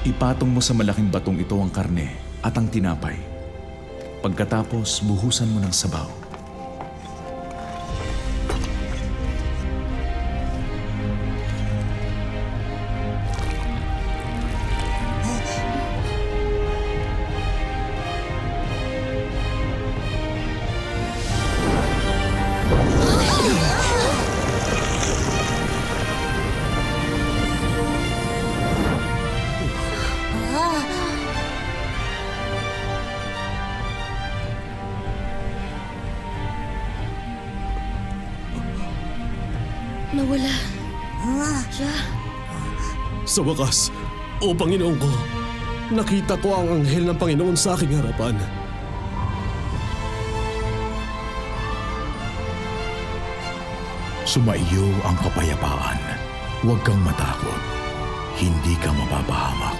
Ipatong mo sa malaking batong ito ang karne at ang tinapay. Pagkatapos, buhusan mo ng sabaw. Nawala. Siya. Sa wakas, o Panginoon ko, nakita ko ang anghel ng Panginoon sa aking harapan. Sumaiyo ang kapayapaan. Huwag kang matakot. Hindi ka mapapahama.